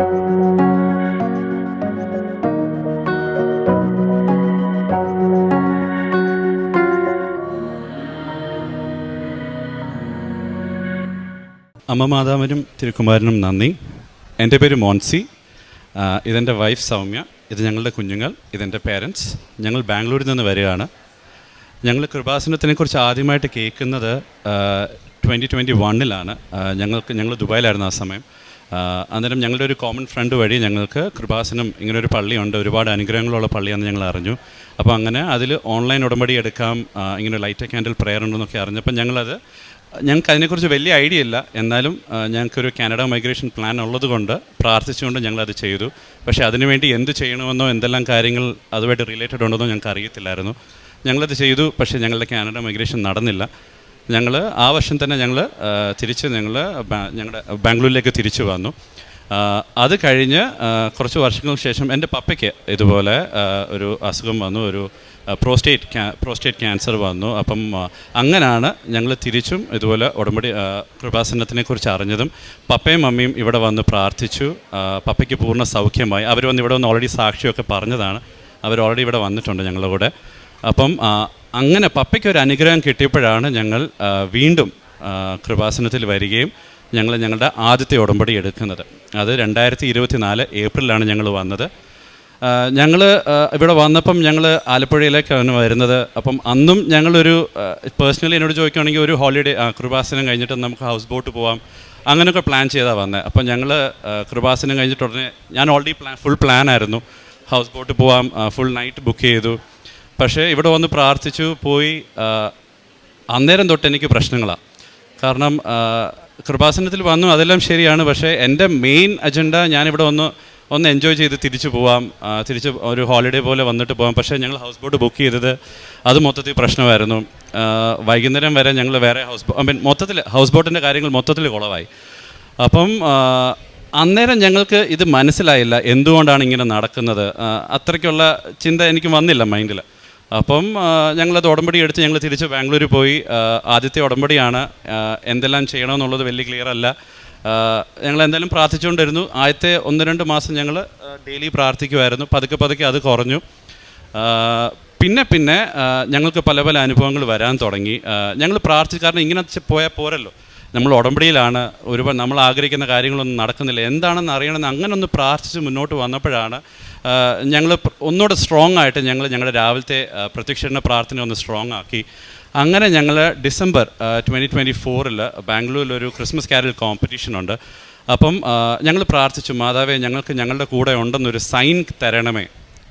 അമ്മ മാതാവിനും തിരുക്കുമാരനും നന്ദി. എന്റെ പേര് മോൻസി. ഇതെന്റെ വൈഫ് സൗമ്യ. ഇത് ഞങ്ങളുടെ കുഞ്ഞുങ്ങൾ ഇതെന്റെ പേരൻസ്. ഞങ്ങൾ ബാംഗ്ലൂരിൽ നിന്ന് വരികയാണ്. ഞങ്ങൾ കൃപാസനത്തിനെക്കുറിച്ച് ആദ്യമായിട്ട് കേൾക്കുന്നത് ട്വന്റി ട്വന്റി വണ്ണിലാണ് ഞങ്ങൾക്ക് ഞങ്ങൾ ദുബായിലായിരുന്നു ആ സമയം. അന്നേരം ഞങ്ങളുടെ ഒരു കോമൺ ഫ്രണ്ട് വഴി ഞങ്ങൾക്ക് കൃപാസനം ഇങ്ങനൊരു പള്ളിയുണ്ട്. ഒരുപാട് അനുഗ്രഹങ്ങളുള്ള പള്ളിയാണെന്ന് ഞങ്ങൾ അറിഞ്ഞു. അപ്പോൾ അങ്ങനെ അതിൽ ഓൺലൈൻ ഉടമ്പടി എടുക്കാം ഇങ്ങനെ ലൈറ്റ് ക്യാൻഡിൽ പ്രെയർ ഉണ്ടെന്നൊക്കെ അറിഞ്ഞപ്പോൾ ഞങ്ങളത് ഞങ്ങൾക്ക് അതിനെക്കുറിച്ച് വലിയ ഐഡിയ ഇല്ല. എന്നാലും ഞങ്ങൾക്കൊരു കാനഡ മൈഗ്രേഷൻ പ്ലാൻ ഉള്ളതുകൊണ്ട് പ്രാർത്ഥിച്ചുകൊണ്ട് ഞങ്ങളത് ചെയ്തു. പക്ഷേ അതിനുവേണ്ടി എന്ത് ചെയ്യണമെന്നോ എന്തെല്ലാം കാര്യങ്ങൾ അതുമായിട്ട് റിലേറ്റഡ് ഉണ്ടെന്നോ ഞങ്ങൾക്ക് അറിയത്തില്ലായിരുന്നു. ഞങ്ങളത് ചെയ്തു പക്ഷേ ഞങ്ങളുടെ കാനഡ മൈഗ്രേഷൻ നടന്നില്ല. ഞങ്ങൾ ആ വർഷം തന്നെ ഞങ്ങൾ തിരിച്ച് ഞങ്ങൾ ഞങ്ങളുടെ ബാംഗ്ലൂരിലേക്ക് തിരിച്ചു വന്നു. അത് കഴിഞ്ഞ് കുറച്ച് വർഷങ്ങൾക്ക് ശേഷം എന്റെ പപ്പയ്ക്ക് ഇതുപോലെ ഒരു അസുഖം വന്നു ഒരു പ്രോസ്റ്റേറ്റ് ക്യാ പ്രോസ്റ്റേറ്റ് ക്യാൻസർ വന്നു. അപ്പം അങ്ങനെയാണ് ഞങ്ങൾ തിരിച്ചും ഇതുപോലെ ഉടമ്പടി കൃപാസനത്തിനെ കുറിച്ച് അറിഞ്ഞതും പപ്പയും മമ്മിയും ഇവിടെ വന്ന് പ്രാർത്ഥിച്ചു. പപ്പയ്ക്ക് പൂർണ സൗഖ്യമായി. അവർ വന്ന് ഇവിടെ വന്ന് ഓൾറെഡി സാക്ഷിയൊക്കെ പറഞ്ഞതാണ്. അവർ ഓൾറെഡി ഇവിടെ വന്നിട്ടുണ്ട് ഞങ്ങളുടെ കൂടെ. അപ്പം അങ്ങനെ പപ്പയ്ക്ക് ഒരു അനുഗ്രഹം കിട്ടിയപ്പോഴാണ് ഞങ്ങൾ വീണ്ടും കൃപാസനത്തിൽ വരികയും ഞങ്ങൾ ഞങ്ങളുടെ ആദ്യത്തെ ഉടമ്പടി എടുക്കുന്നത്. അത് രണ്ടായിരത്തി ഇരുപത്തി നാല് ഏപ്രിലാണ് ഞങ്ങൾ വന്നത്. ഞങ്ങൾ ഇവിടെ വന്നപ്പം ഞങ്ങൾ ആലപ്പുഴയിലേക്കാണ് വരുന്നത്. അപ്പം അന്നും ഞങ്ങളൊരു പേഴ്സണലി എന്നോട് ചോദിക്കുകയാണെങ്കിൽ ഒരു ഹോളിഡേ കൃപാസനം കഴിഞ്ഞിട്ട് നമുക്ക് ഹൗസ് ബോട്ട് പോവാം. അങ്ങനെയൊക്കെ പ്ലാൻ ചെയ്താൽ വന്നത് അപ്പം ഞങ്ങൾ കൃപാസനം കഴിഞ്ഞിട്ട് ഉടനെ ഞാൻ ഓൾറെഡി പ്ലാൻ ഫുൾ പ്ലാൻ ആയിരുന്നു. ഹൗസ് ബോട്ട് പോവാം ഫുൾ നൈറ്റ് ബുക്ക് ചെയ്തു. പക്ഷേ ഇവിടെ വന്ന് പ്രാർത്ഥിച്ചു പോയി അന്നേരം തൊട്ട് എനിക്ക് പ്രശ്നങ്ങളാണ് കാരണം കൃപാസനത്തിൽ വന്നു അതെല്ലാം ശരിയാണ്. പക്ഷേ എന്റെ മെയിൻ അജണ്ട ഞാനിവിടെ ഒന്ന് ഒന്ന് എൻജോയ് ചെയ്ത് തിരിച്ചു പോവാം. തിരിച്ച് ഒരു ഹോളിഡേ പോലെ വന്നിട്ട് പോവാം. പക്ഷേ ഞങ്ങൾ ഹൗസ് ബോട്ട് ബുക്ക് ചെയ്തത് അത് മൊത്തത്തിൽ പ്രശ്നമായിരുന്നു. വൈകുന്നേരം വരെ ഞങ്ങൾ വേറെ ഹൗസ് ഐ മീൻ മൊത്തത്തിൽ ഹൗസ് ബോട്ടിന്റെ കാര്യങ്ങൾ മൊത്തത്തിൽ കുളവായി. അപ്പം അന്നേരം ഞങ്ങൾക്ക് ഇത് മനസ്സിലായില്ല എന്തുകൊണ്ടാണ് ഇങ്ങനെ നടക്കുന്നത്. അത്രയ്ക്കുള്ള ചിന്ത എനിക്ക് വന്നില്ല മൈൻഡിൽ അപ്പം ഞങ്ങളത് ഉടമ്പടി എടുത്ത് ഞങ്ങൾ തിരിച്ച് ബാംഗ്ലൂർ പോയി. ആദ്യത്തെ ഉടമ്പടിയാണ്. എന്തെല്ലാം ചെയ്യണമെന്നുള്ളത് വലിയ ക്ലിയർ അല്ല. ഞങ്ങൾ എന്തായാലും പ്രാർത്ഥിച്ചുകൊണ്ടിരുന്നു. ആദ്യത്തെ ഒന്ന് രണ്ട് മാസം ഞങ്ങൾ ഡെയിലി പ്രാർത്ഥിക്കുമായിരുന്നു പതുക്കെ പതുക്കെ അത് കുറഞ്ഞു. പിന്നെ പിന്നെ ഞങ്ങൾക്ക് പല പല അനുഭവങ്ങൾ വരാൻ തുടങ്ങി. ഞങ്ങൾ പ്രാർത്ഥിച്ചു കാരണം ഇങ്ങനെ പോയാൽ പോരല്ലോ. നമ്മൾ ഉടമ്പടിയിലാണ്. ഒരുപാട് നമ്മൾ ആഗ്രഹിക്കുന്ന കാര്യങ്ങളൊന്നും നടക്കുന്നില്ല. എന്താണെന്ന് അറിയണമെന്ന് അങ്ങനെ ഒന്ന് പ്രാർത്ഥിച്ച് മുന്നോട്ട് വന്നപ്പോഴാണ് ഞങ്ങൾ ഒന്നുകൂടെ സ്ട്രോങ് ആയിട്ട് ഞങ്ങൾ ഞങ്ങളുടെ രാവിലത്തെ പ്രത്യക്ഷരണ പ്രാർത്ഥന ഒന്ന് സ്ട്രോങ് ആക്കി. അങ്ങനെ ഞങ്ങൾ ഡിസംബർ ട്വന്റി ട്വന്റി ഫോറിൽ ബാംഗ്ലൂരിൽ ഒരു ക്രിസ്മസ് കാരൽ കോമ്പറ്റീഷനുണ്ട് അപ്പം ഞങ്ങൾ പ്രാർത്ഥിച്ചു മാതാവേ ഞങ്ങൾക്ക് ഞങ്ങളുടെ കൂടെ ഉണ്ടെന്നൊരു സൈൻ തരണമേ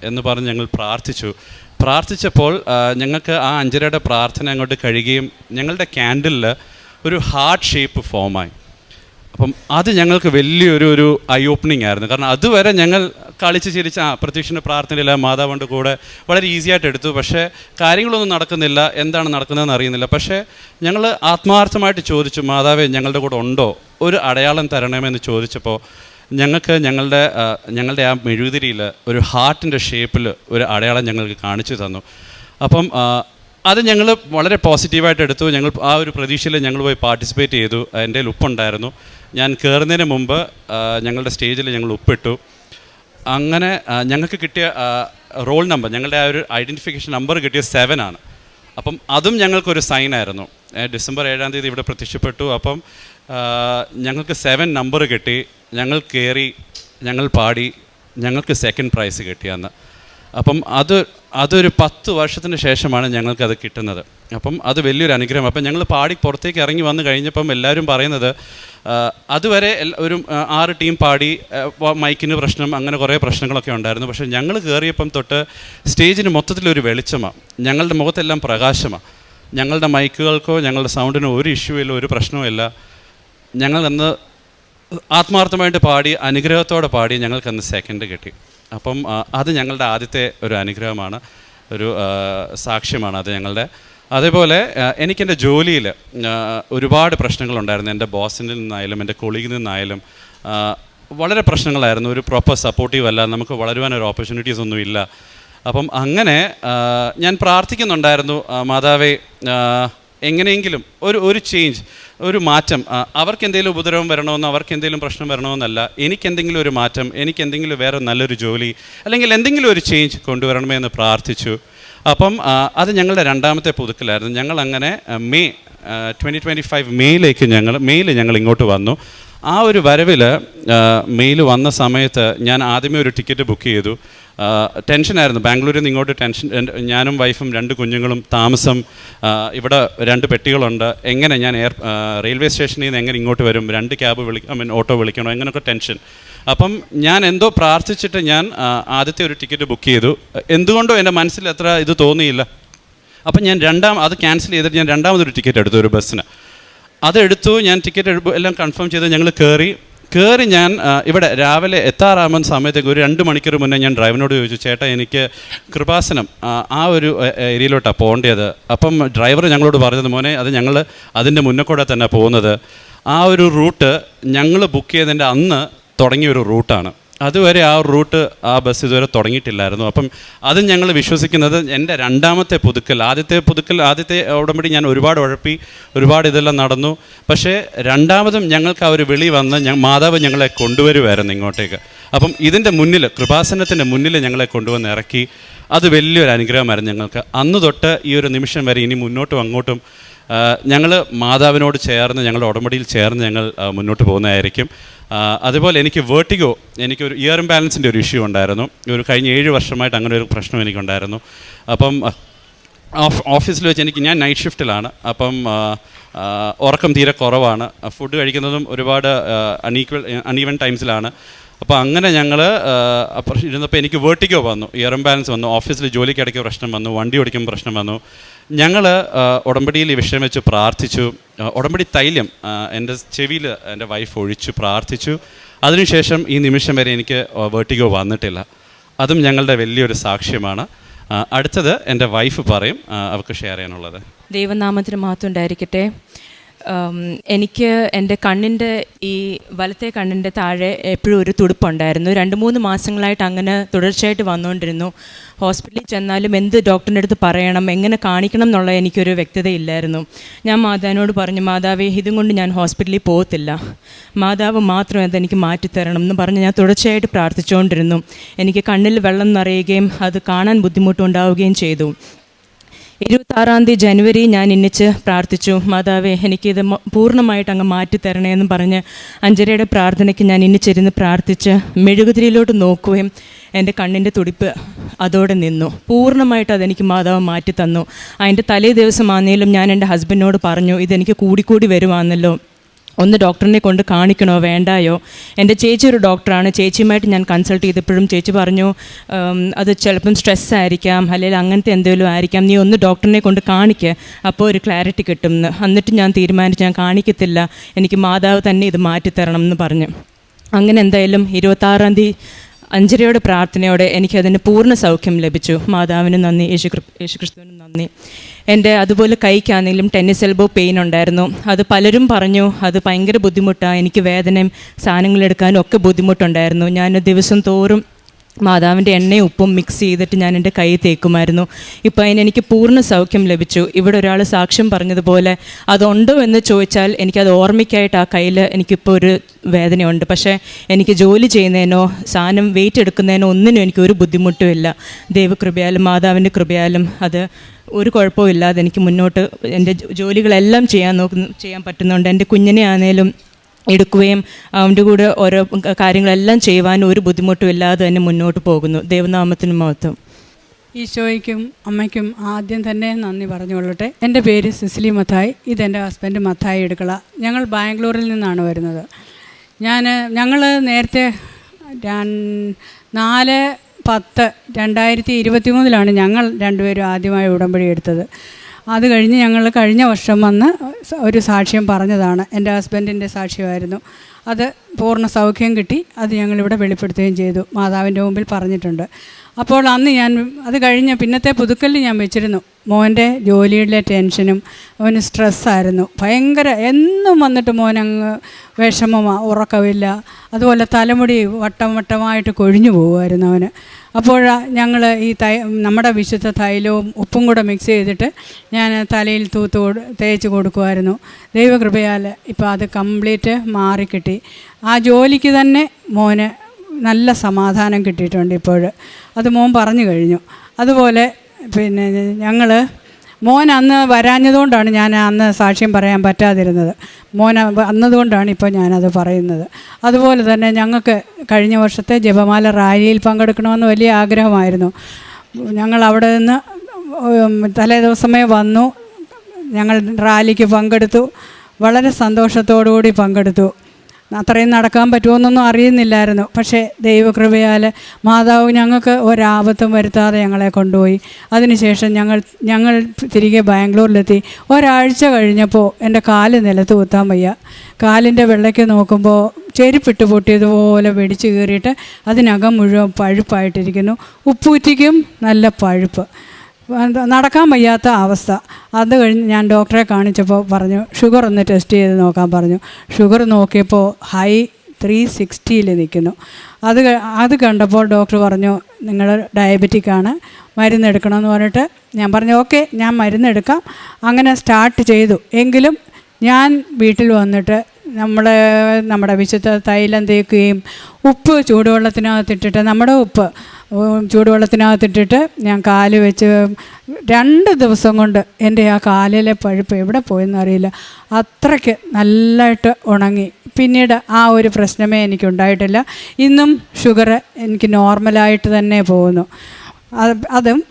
എന്ന് പറഞ്ഞ് ഞങ്ങൾ പ്രാർത്ഥിച്ചു. പ്രാർത്ഥിച്ചപ്പോൾ ഞങ്ങൾക്ക് ആ അഞ്ചരയുടെ പ്രാർത്ഥന അങ്ങോട്ട് കഴിയുകയും ഞങ്ങളുടെ ക്യാൻഡിലിൽ ഒരു ഹാർട്ട് ഷേപ്പ് ഫോമായി അപ്പം അത് ഞങ്ങൾക്ക് വലിയൊരു ഒരു ഐ ഓപ്പണിംഗ് ആയിരുന്നു. കാരണം അതുവരെ ഞങ്ങൾ കളിച്ച് ചിരിച്ച് ആ പ്രത്യക്ഷന്റെ പ്രാർത്ഥനയില്ല മാതാവിന്റെ കൂടെ വളരെ ഈസി ആയിട്ട് എടുത്തു. പക്ഷേ കാര്യങ്ങളൊന്നും നടക്കുന്നില്ല. എന്താണ് നടക്കുന്നതെന്ന് അറിയുന്നില്ല. പക്ഷേ ഞങ്ങൾ ആത്മാർത്ഥമായിട്ട് ചോദിച്ചു മാതാവേ ഞങ്ങളുടെ കൂടെ ഉണ്ടോ? ഒരു അടയാളം തരണമെന്ന് ചോദിച്ചപ്പോൾ ഞങ്ങൾക്ക് ഞങ്ങളുടെ ഞങ്ങളുടെ ആ മെഴുകുതിരിയിൽ ഒരു ഹാർട്ടിന്റെ ഷേപ്പിൽ ഒരു അടയാളം ഞങ്ങൾക്ക് കാണിച്ചു തന്നു. അപ്പം അത് ഞങ്ങൾ വളരെ പോസിറ്റീവായിട്ട് എടുത്തു. ഞങ്ങൾ ആ ഒരു പ്രതീക്ഷയിൽ ഞങ്ങൾ പോയി പാർട്ടിസിപ്പേറ്റ് ചെയ്തു. എന്റെ ലുപ്പുണ്ടായിരുന്നു. ഞാൻ കയറുന്നതിന് മുമ്പ് ഞങ്ങളുടെ സ്റ്റേജിൽ ഞങ്ങൾ ഉപ്പിട്ടു. അങ്ങനെ ഞങ്ങൾക്ക് കിട്ടിയ റോൾ നമ്പർ ഞങ്ങളുടെ ആ ഒരു ഐഡന്റിഫിക്കേഷൻ നമ്പർ കിട്ടിയ സെവൻ ആണ്. അപ്പം അതും ഞങ്ങൾക്കൊരു സൈനായിരുന്നു ഡിസംബർ ഏഴാം തീയതി ഇവിടെ പ്രത്യക്ഷപ്പെട്ടു. അപ്പം ഞങ്ങൾക്ക് സെവൻ നമ്പർ കിട്ടി. ഞങ്ങൾ കയറി ഞങ്ങൾ പാടി ഞങ്ങൾക്ക് സെക്കൻഡ് പ്രൈസ് കിട്ടിയെന്ന്. അപ്പം അത് അതൊരു പത്ത് വർഷത്തിന് ശേഷമാണ് ഞങ്ങൾക്കത് കിട്ടുന്നത്. അപ്പം അത് വലിയൊരു അനുഗ്രഹം. അപ്പം ഞങ്ങൾ പാടി പുറത്തേക്ക് ഇറങ്ങി വന്നു കഴിഞ്ഞപ്പം എല്ലാവരും പറയുന്നത് അതുവരെ ഒരു ആറ് ടീം പാടി മൈക്കിന് പ്രശ്നം അങ്ങനെ കുറേ പ്രശ്നങ്ങളൊക്കെ ഉണ്ടായിരുന്നു. പക്ഷേ ഞങ്ങൾ കയറിയപ്പം തൊട്ട് സ്റ്റേജിന് മൊത്തത്തിലൊരു വെളിച്ചമാണ് ഞങ്ങളുടെ മുഖത്തെല്ലാം പ്രകാശമാണ് ഞങ്ങളുടെ മൈക്കുകൾക്കോ ഞങ്ങളുടെ സൗണ്ടിനോ ഒരു ഇഷ്യൂ ഇല്ല ഒരു പ്രശ്നവുമില്ല ഞങ്ങൾ അന്ന് ആത്മാർത്ഥമായിട്ട് പാടി അനുഗ്രഹത്തോടെ പാടി ഞങ്ങൾക്കന്ന് സെക്കൻഡ് കിട്ടി. അപ്പം അത് ഞങ്ങളുടെ ആദ്യത്തെ ഒരു അനുഗ്രഹമാണ്. ഒരു സാക്ഷ്യമാണ് അത് ഞങ്ങളുടെ അതേപോലെ എനിക്ക് എനിക്കെന്റെ ജോലിയിൽ ഒരുപാട് പ്രശ്നങ്ങളുണ്ടായിരുന്നു. എന്റെ ബോസിൽ നിന്നായാലും എന്റെ കൊളീഗിൽ നിന്നായാലും വളരെ പ്രശ്നങ്ങളായിരുന്നു. ഒരു പ്രോപ്പർ സപ്പോർട്ടീവ് അല്ല നമുക്ക് വളരുവാൻ ഒരു ഓപ്പർച്യൂണിറ്റീസ് ഒന്നുമില്ല അപ്പം അങ്ങനെ ഞാൻ പ്രാർത്ഥിക്കുന്നുണ്ടായിരുന്നു മാതാവേ എങ്ങനെയെങ്കിലും ഒരു ഒരു ചേഞ്ച് ഒരു മാറ്റം അവർക്ക് എന്തെങ്കിലും ഉപദ്രവം വരണമെന്നോ അവർക്ക് എന്തെങ്കിലും പ്രശ്നം വരണമെന്നല്ല എനിക്ക് എന്തെങ്കിലും ഒരു മാറ്റം എനിക്ക് എന്തെങ്കിലും വേറെ നല്ലൊരു ജോലി അല്ലെങ്കിൽ എന്തെങ്കിലും ഒരു ചേഞ്ച് കൊണ്ടുവരണമേ എന്ന് പ്രാർത്ഥിച്ചു. അപ്പം അത് ഞങ്ങളുടെ രണ്ടാമത്തെ പുതുക്കലായിരുന്നു. ഞങ്ങൾ അങ്ങനെ മെയ് ട്വന്റി ട്വന്റി ഫൈവ് മെയ്യിലേക്ക് ഞങ്ങൾ മെയ്യിൽ ഞങ്ങൾ ഇങ്ങോട്ട് വന്നു. ആ ഒരു വരവിൽ മെയിൽ വന്ന സമയത്ത് ഞാൻ ആദ്യമേ ഒരു ടിക്കറ്റ് ബുക്ക് ചെയ്തു. ടെൻഷനായിരുന്നു. ബാംഗ്ലൂരിൽ നിന്ന് ഇങ്ങോട്ട് ടെൻഷൻ ഞാനും വൈഫും രണ്ട് കുഞ്ഞുങ്ങളും താമസം ഇവിടെ രണ്ട് പെട്ടികളുണ്ട്. എങ്ങനെ ഞാൻ എയർ റെയിൽവേ സ്റ്റേഷനിൽ നിന്ന് എങ്ങനെ ഇങ്ങോട്ട് വരും? രണ്ട് ക്യാബ് വിളിക്കണം ഓട്ടോ വിളിക്കണോ? എങ്ങനെയൊക്കെ ടെൻഷൻ. അപ്പം ഞാൻ എന്തോ പ്രാർത്ഥിച്ചിട്ട് ഞാൻ ആദ്യത്തെ ഒരു ടിക്കറ്റ് ബുക്ക് ചെയ്തു. എന്തുകൊണ്ടോ എന്റെ മനസ്സിൽ അത്ര ഇത് തോന്നിയില്ല. അപ്പം ഞാൻ രണ്ടാം അത് ക്യാൻസൽ ചെയ്തിട്ട് ഞാൻ രണ്ടാമതൊരു ടിക്കറ്റ് എടുത്തു ഒരു ബസ്സിന്. അതെടുത്തു ഞാൻ ടിക്കറ്റ് എല്ലാം കൺഫേം ചെയ്ത് ഞങ്ങൾ കയറി കയറി ഞാൻ ഇവിടെ രാവിലെ എത്താറാകുന്ന സമയത്തേക്ക് ഒരു രണ്ട് മണിക്കൂർ മുന്നേ ഞാൻ ഡ്രൈവറിനോട് ചോദിച്ചു ചേട്ടാ എനിക്ക് കൃപാസനം ആ, ഒരു ഏരിയയിലോട്ടാണ് പോകേണ്ടത്. അപ്പം ഡ്രൈവർ ഞങ്ങളോട് പറഞ്ഞത് മോനെ അത് ഞങ്ങൾ അതിന്റെ മുന്നേ കൂടെ തന്നെ പോകുന്നത്. ആ ഒരു റൂട്ട് ഞങ്ങൾ ബുക്ക് ചെയ്തതിന്റെ അന്ന് തുടങ്ങിയ ഒരു റൂട്ടാണ്. അതുവരെ ആ റൂട്ട് ആ ബസ് ഇതുവരെ തുടങ്ങിയിട്ടില്ലായിരുന്നു. അപ്പം അതും ഞങ്ങൾ വിശ്വസിക്കുന്നത് എന്റെ രണ്ടാമത്തെ പുതുക്കൽ ആദ്യത്തെ പുതുക്കൽ ആദ്യത്തെ ഉടമ്പടി ഞാൻ ഒരുപാട് ഉഴപ്പി ഒരുപാട് ഇതെല്ലാം നടന്നു. പക്ഷേ രണ്ടാമതും ഞങ്ങൾക്ക് ആ ഒരു വിളി വന്ന് മാതാവ് ഞങ്ങളെ കൊണ്ടുവരുമായിരുന്നു ഇങ്ങോട്ടേക്ക്. അപ്പം ഇതിന്റെ മുന്നിൽ കൃപാസനത്തിന്റെ മുന്നിൽ ഞങ്ങളെ കൊണ്ടുവന്ന് ഇറക്കി. അത് വലിയൊരു അനുഗ്രഹമായിരുന്നു ഞങ്ങൾക്ക്. അന്ന് തൊട്ട് ഈ ഒരു നിമിഷം വരെ ഇനി മുന്നോട്ടും അങ്ങോട്ടും ഞങ്ങൾ മാതാവിനോട് ചേർന്ന് ഞങ്ങളുടെ ഉടമ്പടിയിൽ ചേർന്ന് ഞങ്ങൾ മുന്നോട്ട് പോകുന്നതായിരിക്കും. അതുപോലെ എനിക്ക് വേർട്ടിഗോ എനിക്കൊരു ഇയർ ഇംബാലൻസിന്റെ ഒരു ഇഷ്യൂ ഉണ്ടായിരുന്നു. ഒരു കഴിഞ്ഞ ഏഴ് വർഷമായിട്ട് അങ്ങനെ ഒരു പ്രശ്നം എനിക്കുണ്ടായിരുന്നു. അപ്പം ഓഫീസിൽ വെച്ച് എനിക്ക് ഞാൻ നൈറ്റ് ഷിഫ്റ്റിലാണ് അപ്പം ഉറക്കം തീരെ കുറവാണ്. ഫുഡ് കഴിക്കുന്നതും ഒരുപാട് അൺഈക്വൽ അൺഈവൻ ടൈംസിലാണ് അപ്പോൾ അങ്ങനെ ഞങ്ങൾ ഇരുന്നപ്പോൾ എനിക്ക് വേർട്ടിക്കോ വന്നു. ഇയർ ബാലൻസ് വന്നു. ഓഫീസിൽ ജോലിക്കിടയ്ക്ക് പ്രശ്നം വന്നു. വണ്ടി ഓടിക്കുമ്പോൾ പ്രശ്നം വന്നു. ഞങ്ങൾ ഉടമ്പടിയിൽ ഈ വിഷയം വെച്ച് പ്രാർത്ഥിച്ചു. ഉടമ്പടി തൈലം എന്റെ ചെവിയിൽ എന്റെ വൈഫ് ഒഴിച്ചു പ്രാർത്ഥിച്ചു. അതിനുശേഷം ഈ നിമിഷം വരെ എനിക്ക് വേർട്ടിക്കോ വന്നിട്ടില്ല. അതും ഞങ്ങളുടെ വലിയൊരു സാക്ഷ്യമാണ്. അടുത്തത് എന്റെ വൈഫ് പറയും അവർക്ക് ഷെയർ ചെയ്യാനുള്ളത്. ദൈവനാമത്തിന് മാത്രം ഉണ്ടായിരിക്കട്ടെ. എനിക്ക് എന്റെ കണ്ണിന്റെ ഈ വലത്തെ കണ്ണിന്റെ താഴെ എപ്പോഴും ഒരു തുടുപ്പുണ്ടായിരുന്നു. രണ്ട് മൂന്ന് മാസങ്ങളായിട്ട് അങ്ങനെ തുടർച്ചയായിട്ട് വന്നുകൊണ്ടിരുന്നു. ഹോസ്പിറ്റലിൽ ചെന്നാലും എന്ത് ഡോക്ടറിന്റെ അടുത്ത് പറയണം എങ്ങനെ കാണിക്കണം എന്നുള്ള എനിക്കൊരു വ്യക്തതയില്ലായിരുന്നു. ഞാൻ മാതാവിനോട് പറഞ്ഞു മാതാവേ ഇതും കൊണ്ട് ഞാൻ ഹോസ്പിറ്റലിൽ പോകത്തില്ല. മാതാവ് മാത്രം അതെനിക്ക് മാറ്റിത്തരണം എന്ന് പറഞ്ഞ് ഞാൻ തുടർച്ചയായിട്ട് പ്രാർത്ഥിച്ചുകൊണ്ടിരുന്നു. എനിക്ക് കണ്ണിൽ വെള്ളം നിറയുകയും അത് കാണാൻ ബുദ്ധിമുട്ടുണ്ടാവുകയും ചെയ്തു. ഇരുപത്താറാം തീയതി ജനുവരി ഞാൻ ഇന്നിച്ച് പ്രാർത്ഥിച്ചു. മാതാവേ എനിക്കിത് പൂർണമായിട്ട് അങ്ങ് മാറ്റിത്തരണേ എന്ന് പറഞ്ഞ് അഞ്ചരയുടെ പ്രാർത്ഥനയ്ക്ക് ഞാൻ ഇന്നിച്ചിരുന്ന് പ്രാർത്ഥിച്ച് മെഴുകുതിരിയിലോട്ട് നോക്കുകയും എന്റെ കണ്ണിന്റെ തുടിപ്പ് അതോടെ നിന്നു. പൂർണമായിട്ട് അതെനിക്ക് മാതാവ് മാറ്റി തന്നു. അതിന്റെ തലേ ദിവസം ആണെങ്കിലും ഞാൻ എന്റെ ഹസ്ബൻഡിനോട് പറഞ്ഞു ഇതെനിക്ക് കൂടിക്കൂടി വരുവാന്നല്ലോ. ഒന്ന് ഡോക്ടറിനെ കൊണ്ട് കാണിക്കണോ വേണ്ടായോ? എന്റെ ചേച്ചി ഒരു ഡോക്ടറാണ്. ചേച്ചിയുമായിട്ട് ഞാൻ കൺസൾട്ട് ചെയ്തപ്പോഴും ചേച്ചി പറഞ്ഞു അത് ചിലപ്പം സ്ട്രെസ് ആയിരിക്കാം അല്ലെങ്കിൽ അങ്ങനത്തെ എന്തെങ്കിലും ആയിരിക്കാം. നീ ഒന്ന് ഡോക്ടറിനെ കൊണ്ട് കാണിക്കുക അപ്പോൾ ഒരു ക്ലാരിറ്റി കിട്ടും എന്ന്. എന്നിട്ട് ഞാൻ തീരുമാനിച്ചു ഞാൻ കാണിക്കത്തില്ല. എനിക്ക് മാതാവ് തന്നെ ഇത് മാറ്റിത്തരണം എന്ന് പറഞ്ഞു. അങ്ങനെ എന്തായാലും ഇരുപത്താറാം തീയതി അഞ്ചരയുടെ പ്രാർത്ഥനയോടെ എനിക്കതിന് പൂർണ സൗഖ്യം ലഭിച്ചു. മാതാവിന് നന്ദി യേശു ക്രി- യേശുക്രിസ്തുവിന് നന്ദി. എന്റെ അതുപോലെ കൈക്കാണെങ്കിലും ടെന്നീസ് എൽബോ പെയിൻ ഉണ്ടായിരുന്നു. അത് പലരും പറഞ്ഞു അത് ഭയങ്കര ബുദ്ധിമുട്ടാണ് എനിക്ക് വേദനയും സാധനങ്ങളെടുക്കാനും ഒക്കെ ബുദ്ധിമുട്ടുണ്ടായിരുന്നു. ഞാൻ ദിവസം തോറും മാതാവിന്റെ എണ്ണയും ഉപ്പും മിക്സ് ചെയ്തിട്ട് ഞാൻ എന്റെ കൈ തേക്കുമായിരുന്നു. ഇപ്പോൾ അതിനെനിക്ക് പൂർണ സൗഖ്യം ലഭിച്ചു. ഇവിടെ ഒരാൾ സാക്ഷ്യം പറഞ്ഞതുപോലെ അതുണ്ടോ എന്ന് ചോദിച്ചാൽ എനിക്കത് ഓർമ്മയ്ക്കായിട്ട് ആ കയ്യിൽ എനിക്കിപ്പോൾ ഒരു വേദനയുണ്ട്. പക്ഷേ എനിക്ക് ജോലി ചെയ്യുന്നതിനോ സാധനം വെയിറ്റ് എടുക്കുന്നതിനോ ഒന്നിനും എനിക്ക് ഒരു ബുദ്ധിമുട്ടുമില്ല ദൈവകൃപയാലും മാതാവിന്റെ കൃപയാലും അത് ഒരു കുഴപ്പവും ഇല്ലാതെ എനിക്ക് മുന്നോട്ട് എന്റെ ജോലികളെല്ലാം ചെയ്യാൻ നോക്കുന്നു ചെയ്യാൻ പറ്റുന്നുണ്ട്. എന്റെ കുഞ്ഞിനെ ആണേലും എടുക്കുകയും അവന്റെ കൂടെ ഓരോ കാര്യങ്ങളെല്ലാം ചെയ്യുവാനും ഒരു ബുദ്ധിമുട്ടും ഇല്ലാതെ തന്നെ മുന്നോട്ട് പോകുന്നു. ദൈവനാമത്തിന് മഹത്വം. ഈശോയ്ക്കും അമ്മയ്ക്കും ആദ്യം തന്നെ നന്ദി പറഞ്ഞുകൊള്ളട്ടെ. എന്റെ പേര് സിസിലി മത്തായി. ഇതെന്റെ ഹസ്ബൻഡ് മത്തായി എടുക്കള. ഞങ്ങൾ ബാംഗ്ലൂരിൽ നിന്നാണ് വരുന്നത്. ഞാൻ ഞങ്ങൾ നേരത്തെ നാല് പത്ത് രണ്ടായിരത്തി ഇരുപത്തി മൂന്നിലാണ് ഞങ്ങൾ രണ്ടുപേരും ആദ്യമായി ഉടമ്പടി എടുത്തത്. അത് കഴിഞ്ഞ് ഞങ്ങൾ കഴിഞ്ഞ വർഷം വന്ന് ഒരു സാക്ഷ്യം പറഞ്ഞതാണ്. എന്റെ ഹസ്ബൻഡിന്റെ സാക്ഷ്യമായിരുന്നു. അത് പൂർണ സൗഖ്യം കിട്ടി. അത് ഞങ്ങളിവിടെ വെളിപ്പെടുത്തുകയും ചെയ്തു. മാതാവിന്റെ മുമ്പിൽ പറഞ്ഞിട്ടുണ്ട്. അപ്പോൾ അന്ന് ഞാൻ അത് കഴിഞ്ഞ് പിന്നത്തെ പുതുക്കലിൽ ഞാൻ വെച്ചിരുന്നു. മോന്റെ ജോലിയുടെ ടെൻഷനും അവന് സ്ട്രെസ്സായിരുന്നു. ഭയങ്കര എന്നും വന്നിട്ട് മോൻ അങ്ങ് വിഷമമാണ് ഉറക്കമില്ല. അതുപോലെ തലമുടി വട്ടം വട്ടമായിട്ട് കൊഴിഞ്ഞു പോകുമായിരുന്നു അവന്. അപ്പോൾ ഞങ്ങൾ ഈ തൈ നമ്മുടെ വിശുദ്ധ തൈലവും ഉപ്പും കൂടെ മിക്സ് ചെയ്തിട്ട് ഞാൻ തലയിൽ തൂത്ത് തേച്ച് കൊടുക്കുമായിരുന്നു. ദൈവകൃപയാൽ ഇപ്പോൾ അത് കംപ്ലീറ്റ് മാറിക്കിട്ടി. ആ ജോലിക്ക് തന്നെ മോന് നല്ല സമാധാനം കിട്ടിയിട്ടുണ്ട് ഇപ്പോൾ അത് മോൻ പറഞ്ഞു കഴിഞ്ഞു. അതുപോലെ പിന്നെ ഞങ്ങൾ മോൻ അന്ന് വരാഞ്ഞതുകൊണ്ടാണ് ഞാൻ അന്ന് സാക്ഷ്യം പറയാൻ പറ്റാതിരുന്നത്. മോൻ അന്നതുകൊണ്ടാണ് ഇപ്പോൾ ഞാനത് പറയുന്നത്. അതുപോലെ തന്നെ ഞങ്ങൾക്ക് കഴിഞ്ഞ വർഷത്തെ ജപമാല റാലിയിൽ പങ്കെടുക്കണമെന്ന് വലിയ ആഗ്രഹമായിരുന്നു. ഞങ്ങൾ അവിടെ നിന്ന് തലേ ദിവസമേ വന്നു. ഞങ്ങൾ റാലിക്ക് പങ്കെടുത്തു. വളരെ സന്തോഷത്തോടു കൂടി പങ്കെടുത്തു. അത്രയും നടക്കാൻ പറ്റുമെന്നൊന്നും അറിയുന്നില്ലായിരുന്നു. പക്ഷേ ദൈവകൃപയാൽ മാതാവ് ഞങ്ങൾക്ക് ഒരാപത്തും വരുത്താതെ ഞങ്ങളെ കൊണ്ടുപോയി. അതിനുശേഷം ഞങ്ങൾ ഞങ്ങൾ തിരികെ ബാംഗ്ലൂരിലെത്തി. ഒരാഴ്ച കഴിഞ്ഞപ്പോൾ എന്റെ കാൽ നിലത്ത് കുത്താൻ വയ്യ. കാലിന്റെ വെള്ളയ്ക്ക് നോക്കുമ്പോൾ ചെരുപ്പിട്ട് പൊട്ടിയതുപോലെ വെടിച്ച് കീറിയിട്ട് അതിനകം മുഴുവൻ പഴുപ്പായിട്ടിരിക്കുന്നു. ഉപ്പൂറ്റിക്കും നല്ല പഴുപ്പ്. നടക്കാൻ വയ്യാത്ത അവസ്ഥ. അത് കഴിഞ്ഞ് ഞാൻ ഡോക്ടറെ കാണിച്ചപ്പോൾ പറഞ്ഞു ഷുഗർ ഒന്ന് ടെസ്റ്റ് ചെയ്ത് നോക്കാൻ പറഞ്ഞു. ഷുഗർ നോക്കിയപ്പോൾ ഹൈ ത്രീ സിക്സ്റ്റിയിൽ നിൽക്കുന്നു. അത് അത് കണ്ടപ്പോൾ ഡോക്ടർ പറഞ്ഞു നിങ്ങൾ ഡയബറ്റിക് ആണ് മരുന്നെടുക്കണമെന്ന് പറഞ്ഞിട്ട്. ഞാൻ പറഞ്ഞു ഓക്കെ ഞാൻ മരുന്നെടുക്കാം അങ്ങനെ സ്റ്റാർട്ട് ചെയ്തു. എങ്കിലും ഞാൻ വീട്ടിൽ വന്നിട്ട് നമ്മൾ നമ്മുടെ വിശുദ്ധ തൈലം തേക്കുകയും ഉപ്പ് ചൂടുവെള്ളത്തിനകത്തിട്ടിട്ട് നമ്മുടെ ഉപ്പ് ചൂടുവെള്ളത്തിനകത്തിട്ടിട്ട് ഞാൻ കാൽ വെച്ച് രണ്ട് ദിവസം കൊണ്ട് എന്റെ ആ കാലിലെ പഴുപ്പ് എവിടെ പോയെന്ന് അറിയില്ല. അത്രയ്ക്ക് നല്ലതായിട്ട് ഉണങ്ങി. പിന്നീട് ആ ഒരു പ്രശ്നമേ എനിക്കുണ്ടായിട്ടില്ല. ഇന്നും ഷുഗർ എനിക്ക് നോർമലായിട്ട് തന്നെ പോകുന്നു. അത് അതും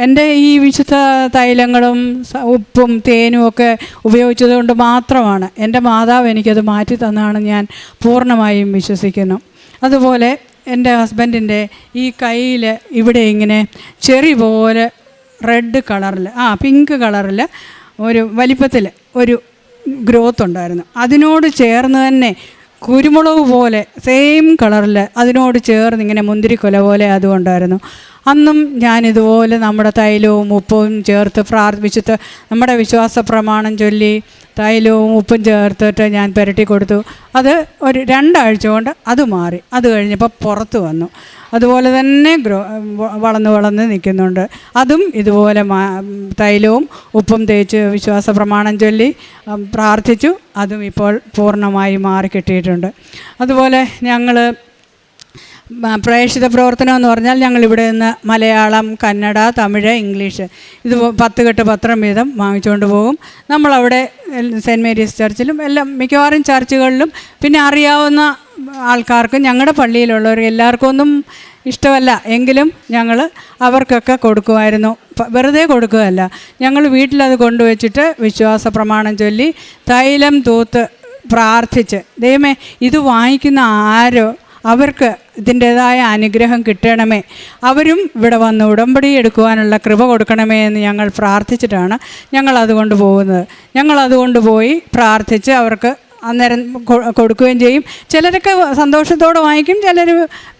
എന്റെ ഈ വിശുദ്ധ തൈലങ്ങളും ഉപ്പും തേനും ഒക്കെ ഉപയോഗിച്ചത് കൊണ്ട് മാത്രമാണ്. എന്റെ മാതാവ് എനിക്കത് മാറ്റി തന്നാണ് ഞാൻ പൂർണമായും വിശ്വസിക്കുന്നു. അതുപോലെ എന്റെ ഹസ്ബൻഡിന്റെ ഈ കയ്യിൽ ഇവിടെ ഇങ്ങനെ ചെറി പോലെ റെഡ് കളറിൽ ആ പിങ്ക് കളറിൽ ഒരു വലിപ്പത്തിൽ ഒരു ഗ്രോത്ത് ഉണ്ടായിരുന്നു. അതിനോട് ചേർന്ന് തന്നെ കുരുമുളക് പോലെ സെയിം കളറിൽ അതിനോട് ചേർന്ന് ഇങ്ങനെ മുന്തിരിക്കൊല പോലെ അതും ഉണ്ടായിരുന്നു. അന്നും ഞാനിതുപോലെ നമ്മുടെ തൈലവും ഉപ്പും ചേർത്ത് പ്രാർത്ഥിച്ചിട്ട് നമ്മുടെ വിശ്വാസ പ്രമാണം ചൊല്ലി തൈലവും ഉപ്പും ചേർത്തിട്ട് ഞാൻ പുരട്ടി കൊടുത്തു. അത് ഒരു രണ്ടാഴ്ച കൊണ്ട് അത് മാറി. അത് കഴിഞ്ഞപ്പോൾ പുറത്ത് വന്നു. അതുപോലെ തന്നെ ഗ്രോ വളർന്ന് വളർന്ന് നിൽക്കുന്നുണ്ട്. അതും ഇതുപോലെ തൈലവും ഉപ്പും തേച്ച് വിശ്വാസ പ്രമാണം ചൊല്ലി പ്രാർത്ഥിച്ചു. അതും ഇപ്പോൾ പൂർണമായി മാറി കിട്ടിയിട്ടുണ്ട്. അതുപോലെ ഞങ്ങൾ പ്രേക്ഷിത പ്രവർത്തനം എന്ന് പറഞ്ഞാൽ ഞങ്ങളിവിടെ നിന്ന് മലയാളം കന്നഡ തമിഴ് ഇംഗ്ലീഷ് ഇത് പത്ത് കെട്ട് പത്രം വീതം വാങ്ങിച്ചുകൊണ്ട് പോകും. നമ്മളവിടെ സെന്റ് മേരീസ് ചർച്ചിലും എല്ലാം മിക്കവാറും ചർച്ചുകളിലും പിന്നെ അറിയാവുന്ന ആൾക്കാർക്കും ഞങ്ങളുടെ പള്ളിയിലുള്ളവർ എല്ലാവർക്കും ഒന്നും ഇഷ്ടമല്ല എങ്കിലും ഞങ്ങൾ അവർക്കൊക്കെ കൊടുക്കുമായിരുന്നു. വെറുതെ കൊടുക്കുകയല്ല. ഞങ്ങൾ വീട്ടിലത് കൊണ്ടുവച്ചിട്ട് വിശ്വാസ പ്രമാണം ചൊല്ലി തൈലം തൂത്ത് പ്രാർത്ഥിച്ച് ദൈവമേ ഇത് വാങ്ങിക്കുന്ന ആരോ അവർക്ക് ഇതിന്റെതായ അനുഗ്രഹം കിട്ടണമേ. അവരും ഇവിടെ വന്ന് ഉടമ്പടി എടുക്കുവാനുള്ള കൃപ കൊടുക്കണമേ എന്ന് ഞങ്ങൾ പ്രാർത്ഥിച്ചിട്ടാണ് ഞങ്ങൾ അതുകൊണ്ട് പോകുന്നത്. ഞങ്ങൾ അതുകൊണ്ട് പോയി പ്രാർത്ഥിച്ച് അവർക്ക് അന്നേരം കൊടുക്കുകയും ചെയ്യും. ചിലരൊക്കെ സന്തോഷത്തോടെ വാങ്ങിക്കും ചിലർ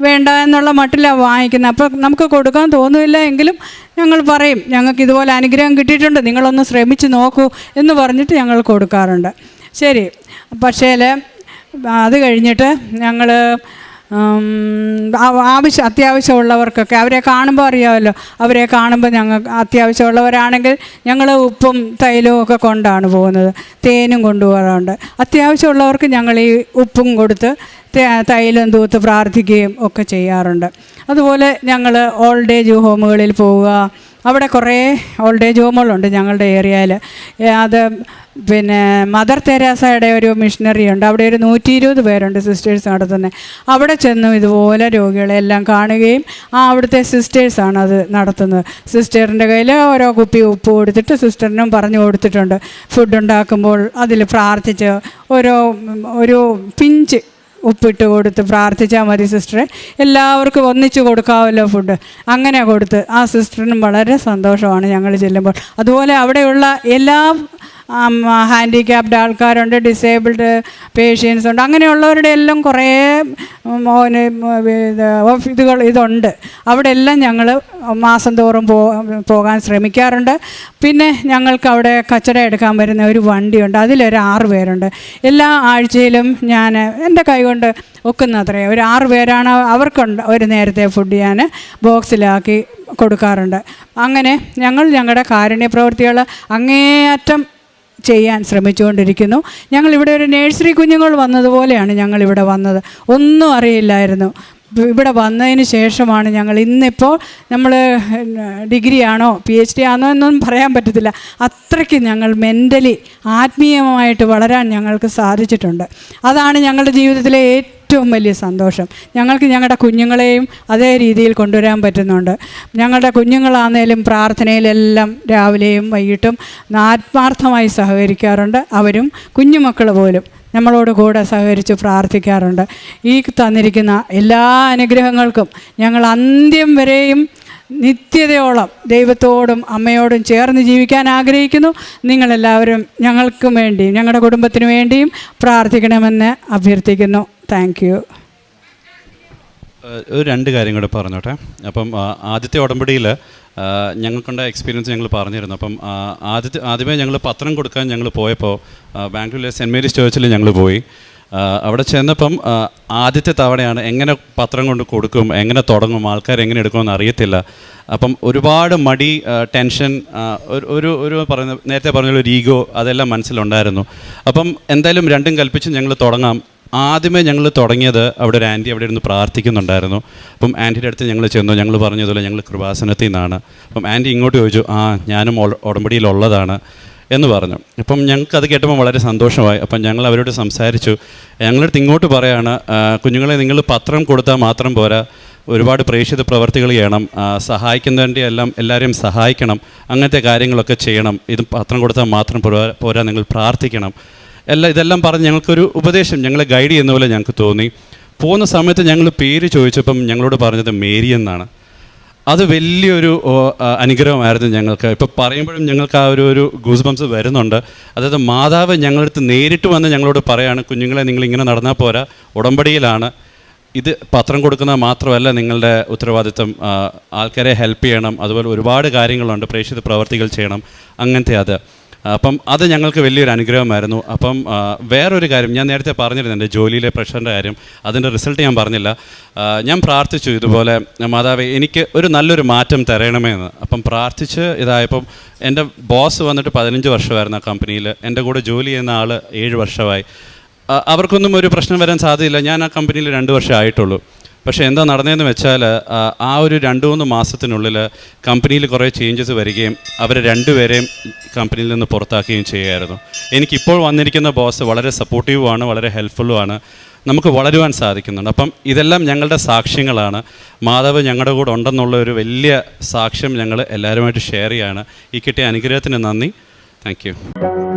വേണ്ട എന്നുള്ള മട്ടിലാണ് വാങ്ങിക്കുന്നത്. അപ്പോൾ നമുക്ക് കൊടുക്കാൻ തോന്നുന്നില്ല എങ്കിലും ഞങ്ങൾ പറയും ഞങ്ങൾക്ക് ഇതുപോലെ അനുഗ്രഹം കിട്ടിയിട്ടുണ്ട് നിങ്ങളൊന്ന് ശ്രമിച്ച് നോക്കൂ എന്ന് പറഞ്ഞിട്ട് ഞങ്ങൾ കൊടുക്കാറുണ്ട്. ശരി. പക്ഷേ അത് കഴിഞ്ഞിട്ട് ഞങ്ങൾ ആവശ്യം അത്യാവശ്യമുള്ളവർക്കൊക്കെ അവരെ കാണുമ്പോൾ അറിയാമല്ലോ. അവരെ കാണുമ്പോൾ ഞങ്ങൾ അത്യാവശ്യമുള്ളവരാണെങ്കിൽ ഞങ്ങൾ ഉപ്പും തൈലവും ഒക്കെ കൊണ്ടാണ് പോകുന്നത്. തേനും കൊണ്ടുപോകാറുണ്ട്. അത്യാവശ്യമുള്ളവർക്ക് ഞങ്ങൾ ഈ ഉപ്പും കൊടുത്ത് തൈലം തൂത്ത് പ്രാർത്ഥിക്കുകയും ഒക്കെ ചെയ്യാറുണ്ട്. അതുപോലെ ഞങ്ങൾ ഓൾഡ് ഏജ് ഹോമുകളിൽ പോവുക അവിടെ കുറേ ഓൾഡ് ഏജ് ഹോമുകളുണ്ട് ഞങ്ങളുടെ ഏരിയയിൽ. അത് പിന്നെ മദർ തെരേസയുടെ ഒരു മിഷനറി ഉണ്ട്. അവിടെ ഒരു നൂറ്റി ഇരുപത് പേരുണ്ട് സിസ്റ്റേഴ്സ് നടത്തുന്നത് അവിടെ ചെന്നും ഇതുപോലെ രോഗികളെല്ലാം കാണുകയും ആ അവിടുത്തെ സിസ്റ്റേഴ്സാണ് അത് നടത്തുന്നത്. സിസ്റ്ററിന്റെ കയ്യിൽ ഓരോ കുപ്പി ഉപ്പ് കൊടുത്തിട്ട് സിസ്റ്ററിനും പറഞ്ഞു കൊടുത്തിട്ടുണ്ട്. ഫുഡ് ഉണ്ടാക്കുമ്പോൾ അതിൽ പ്രാർത്ഥിച്ച് ഓരോ ഒരു പിഞ്ച് ഉപ്പിട്ട് കൊടുത്ത് പ്രാർത്ഥിച്ചാൽ മതി സിസ്റ്ററെ. എല്ലാവർക്കും ഒന്നിച്ച് കൊടുക്കാമല്ലോ ഫുഡ് അങ്ങനെ കൊടുത്ത് ആ സിസ്റ്ററിനും വളരെ സന്തോഷമാണ് ഞങ്ങൾ ചെല്ലുമ്പോൾ. അതുപോലെ അവിടെയുള്ള എല്ലാ ഹാൻഡിക്യാപ്ഡ് ആൾക്കാരുണ്ട് ഡിസേബിൾഡ് പേഷ്യൻസ് ഉണ്ട്. അങ്ങനെയുള്ളവരുടെ എല്ലാം കുറേ ഇതുകൾ ഇതുണ്ട്. അവിടെ എല്ലാം ഞങ്ങൾ മാസം തോറും പോകാൻ ശ്രമിക്കാറുണ്ട്. പിന്നെ ഞങ്ങൾക്ക് അവിടെ കച്ചട എടുക്കാൻ വരുന്ന ഒരു വണ്ടിയുണ്ട്. അതിലൊരു ആറ് പേരുണ്ട്. എല്ലാ ആഴ്ചയിലും ഞാൻ എന്റെ കൈകൊണ്ട് ഒക്കുന്നത്രേ. ഒരു ആറ് പേരാണ് അവർക്കുണ്ട് ഒരു നേരത്തെ ഫുഡ് ഞാൻ ബോക്സിലാക്കി കൊടുക്കാറുണ്ട്. അങ്ങനെ ഞങ്ങൾ ഞങ്ങളുടെ കാരുണ്യ പ്രവൃത്തികൾ അങ്ങേയറ്റം ചെയ്യാൻ ശ്രമിച്ചുകൊണ്ടിരിക്കുന്നു. ഞങ്ങളിവിടെ ഒരു നേഴ്സറി കുഞ്ഞുങ്ങൾ വന്നതുപോലെയാണ് ഞങ്ങളിവിടെ വന്നത്. ഒന്നും അറിയില്ലായിരുന്നു. ഇവിടെ വന്നതിന് ശേഷമാണ് ഞങ്ങൾ ഇന്നിപ്പോൾ നമ്മൾ ഡിഗ്രി ആണോ പി എച്ച് ഡി ആണോ എന്നൊന്നും പറയാൻ പറ്റത്തില്ല. അത്രയ്ക്ക് ഞങ്ങൾ മെന്റലി ആത്മീയമായിട്ട് വളരാൻ ഞങ്ങൾക്ക് സാധിച്ചിട്ടുണ്ട്. അതാണ് ഞങ്ങളുടെ ജീവിതത്തിലെ ഏറ്റവും വലിയ സന്തോഷം. ഞങ്ങൾക്ക് ഞങ്ങളുടെ കുഞ്ഞുങ്ങളെയും അതേ രീതിയിൽ കൊണ്ടുവരാൻ പറ്റുന്നുണ്ട്. ഞങ്ങളുടെ കുഞ്ഞുങ്ങളാണേലും പ്രാർത്ഥനയിലെല്ലാം രാവിലെയും വൈകിട്ടും ആത്മാർത്ഥമായി സഹകരിക്കാറുണ്ട്. അവരും കുഞ്ഞുമക്കൾ പോലും. നമ്മളോട് കൂടെ സഹകരിച്ച് പ്രാർത്ഥിക്കാറുണ്ട്. ഈ തന്നിരിക്കുന്ന എല്ലാ അനുഗ്രഹങ്ങൾക്കും ഞങ്ങൾ അന്ത്യം വരെയും നിത്യതയോളം ദൈവത്തോടും അമ്മയോടും ചേർന്ന് ജീവിക്കാൻ ആഗ്രഹിക്കുന്നു. നിങ്ങളെല്ലാവരും ഞങ്ങൾക്കും വേണ്ടിയും ഞങ്ങളുടെ കുടുംബത്തിനു വേണ്ടിയും പ്രാർത്ഥിക്കണമെന്ന് അഭ്യർത്ഥിക്കുന്നു. താങ്ക് യു ഒരു രണ്ട് കാര്യം കൂടെ പറഞ്ഞോട്ടെ. അപ്പം ആദ്യത്തെ ഉടമ്പടിയിൽ ഞങ്ങൾക്കുണ്ട എക്സ്പീരിയൻസ് ഞങ്ങൾ പറഞ്ഞിരുന്നു. അപ്പം ആദ്യത്തെ ആദ്യമേ ഞങ്ങൾ പത്രം കൊടുക്കാൻ ഞങ്ങൾ പോയപ്പോൾ ബാംഗ്ലൂരിലെ സെന്റ് മേരീസ് ചേർച്ചിൽ ഞങ്ങൾ പോയി. അവിടെ ചെന്നപ്പം ആദ്യത്തെ തവണയാണ് എങ്ങനെ പത്രം കൊണ്ട് കൊടുക്കും എങ്ങനെ തുടങ്ങും ആൾക്കാർ എങ്ങനെ എടുക്കുമെന്ന് അറിയത്തില്ല. അപ്പം ഒരുപാട് മടി ടെൻഷൻ ഒരു ഒരു ഒരു പറയുന്ന നേരത്തെ പറഞ്ഞ ഒരു ഈഗോ അതെല്ലാം മനസ്സിലുണ്ടായിരുന്നു. അപ്പം എന്തായാലും രണ്ടും കൽപ്പിച്ച് ഞങ്ങൾ തുടങ്ങാം. ആദ്യമേ ഞങ്ങൾ തുടങ്ങിയത് അവിടെ ഒരു ആന്റി അവിടെ ഇരുന്ന് പ്രാർത്ഥിക്കുന്നുണ്ടായിരുന്നു. അപ്പം ആന്റിയുടെ അടുത്ത് ഞങ്ങൾ ചെന്നു. ഞങ്ങൾ പറഞ്ഞതുപോലെ ഞങ്ങൾ കൃപാസനത്തിൽ നിന്നാണ്. അപ്പം ആന്റി ഇങ്ങോട്ട് ചോദിച്ചു ആ ഞാനും ഉടമ്പടിയിലുള്ളതാണ് എന്ന് പറഞ്ഞു. അപ്പം ഞങ്ങൾക്ക് അത് കേട്ടപ്പോൾ വളരെ സന്തോഷമായി. അപ്പം ഞങ്ങൾ അവരോട് സംസാരിച്ചു. ഞങ്ങളടുത്ത് ഇങ്ങോട്ട് പറയാണ് കുഞ്ഞുങ്ങളെ നിങ്ങൾ പത്രം കൊടുത്താൽ മാത്രം പോരാ. ഒരുപാട് പ്രേക്ഷിത പ്രവർത്തികൾ ചെയ്യണം. സഹായിക്കുന്നതിന്റെ എല്ലാം എല്ലാവരെയും സഹായിക്കണം. അങ്ങനത്തെ കാര്യങ്ങളൊക്കെ ചെയ്യണം. ഇത് പത്രം കൊടുത്താൽ മാത്രം പോരാ നിങ്ങൾ പ്രാർത്ഥിക്കണം. എല്ലാം ഇതെല്ലാം പറഞ്ഞ് ഞങ്ങൾക്കൊരു ഉപദേശം ഞങ്ങളെ ഗൈഡ് ചെയ്യുന്ന പോലെ ഞങ്ങൾക്ക് തോന്നി. പോകുന്ന സമയത്ത് ഞങ്ങൾ പേര് ചോദിച്ചപ്പം ഞങ്ങളോട് പറഞ്ഞത് മേരി എന്നാണ്. അത് വലിയൊരു അനുഗ്രഹമായിരുന്നു ഞങ്ങൾക്ക്. ഇപ്പോൾ പറയുമ്പോഴും ഞങ്ങൾക്ക് ആ ഒരു ഒരു ഗൂസ് ബംസ് വരുന്നുണ്ട്. അതായത് മാതാവ് ഞങ്ങളടുത്ത് നേരിട്ട് വന്ന് ഞങ്ങളോട് പറയാണ് കുഞ്ഞുങ്ങളെ നിങ്ങൾ ഇങ്ങനെ നടന്നാൽ പോരാ ഉടമ്പടിയിലാണ്. ഇത് പത്രം കൊടുക്കുന്നത് മാത്രമല്ല നിങ്ങളുടെ ഉത്തരവാദിത്തം ആൾക്കാരെ ഹെൽപ്പ് ചെയ്യണം. അതുപോലെ ഒരുപാട് കാര്യങ്ങളുണ്ട് പ്രേക്ഷിത പ്രവർത്തികൾ ചെയ്യണം. അങ്ങനത്തെ അത്. അപ്പം അത് ഞങ്ങൾക്ക് വലിയൊരു അനുഗ്രഹമായിരുന്നു. അപ്പം വേറൊരു കാര്യം ഞാൻ നേരത്തെ പറഞ്ഞിരുന്നു എന്റെ ജോലിയിലെ പ്രഷറിന്റെ കാര്യം. അതിന്റെ റിസൾട്ട് ഞാൻ പറഞ്ഞില്ല. ഞാൻ പ്രാർത്ഥിച്ചു ഇതുപോലെ മാതാവേ എനിക്ക് ഒരു നല്ലൊരു മാറ്റം തരണമേ എന്ന്. അപ്പം പ്രാർത്ഥിച്ച് ഇതായപ്പം എന്റെ ബോസ് വന്നിട്ട് പതിനഞ്ച് വർഷമായിരുന്നു ആ കമ്പനിയിൽ. എന്റെ കൂടെ ജോലി ചെയ്യുന്ന ആൾ ഏഴ് വർഷമായി. അവർക്കൊന്നും ഒരു പ്രശ്നം വരാൻ സാധ്യതയില്ല. ഞാൻ ആ കമ്പനിയിൽ രണ്ട് വർഷം ആയിട്ടുള്ളൂ. പക്ഷേ എന്താ നടന്നതെന്ന് വെച്ചാൽ ആ, ഒരു രണ്ട് മൂന്ന് മാസത്തിനുള്ളിൽ കമ്പനിയിൽ കുറേ ചേഞ്ചസ് വരികയും അവരെ രണ്ടുപേരെയും കമ്പനിയിൽ നിന്ന് പുറത്താക്കുകയും ചെയ്യുമായിരുന്നു എനിക്കിപ്പോൾ വന്നിരിക്കുന്ന ബോസ് വളരെ സപ്പോർട്ടീവുമാണ് വളരെ ഹെൽപ്ഫുള്ളുമാണ് നമുക്ക് വളരുവാൻ സാധിക്കുന്നുണ്ട്. അപ്പം ഇതെല്ലാം ഞങ്ങളുടെ സാക്ഷ്യങ്ങളാണ്. മാതാവ് ഞങ്ങളുടെ കൂടെ ഉണ്ടെന്നുള്ള ഒരു വലിയ സാക്ഷ്യം ഞങ്ങൾ എല്ലാവരുമായിട്ട് ഷെയർ ചെയ്യാണ്. ഈ കിട്ടിയ അനുഗ്രഹത്തിന് നന്ദി. താങ്ക്